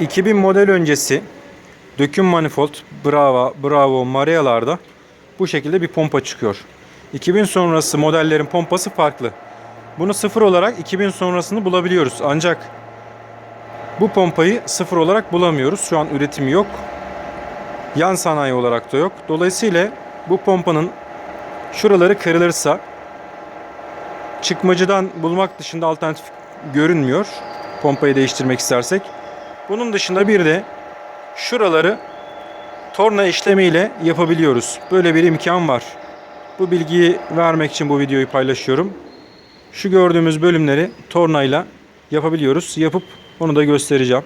2000 model öncesi döküm manifold Bravo, Bravo, Maria'larda bu şekilde bir pompa çıkıyor. 2000 sonrası modellerin pompası farklı. Bunu sıfır olarak 2000 sonrasını bulabiliyoruz. Ancak bu pompayı sıfır olarak bulamıyoruz. Şu an üretimi yok. Yan sanayi olarak da yok. Dolayısıyla bu pompanın şuraları kırılırsa çıkmacıdan bulmak dışında alternatif görünmüyor. Pompayı değiştirmek istersek. Bunun dışında bir de şuraları torna işlemiyle yapabiliyoruz. Böyle bir imkan var. Bu bilgiyi vermek için bu videoyu paylaşıyorum. Şu gördüğümüz bölümleri tornayla yapabiliyoruz. Yapıp onu da göstereceğim.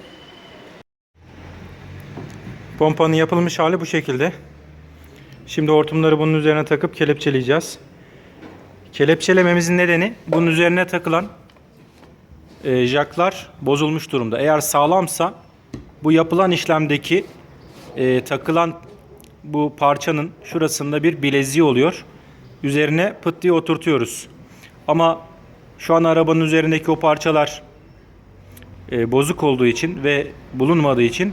Pompanın yapılmış hali bu şekilde. Şimdi hortumları bunun üzerine takıp kelepçeleyeceğiz. Kelepçelememizin nedeni bunun üzerine takılan e, jaklar bozulmuş durumda. Eğer sağlamsa bu yapılan işlemdeki e, takılan bu parçanın şurasında bir bileziği oluyor. Üzerine pıt diye oturtuyoruz. Ama şu an arabanın üzerindeki o parçalar e, bozuk olduğu için ve bulunmadığı için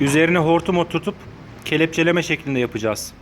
üzerine hortum oturtup kelepçeleme şeklinde yapacağız.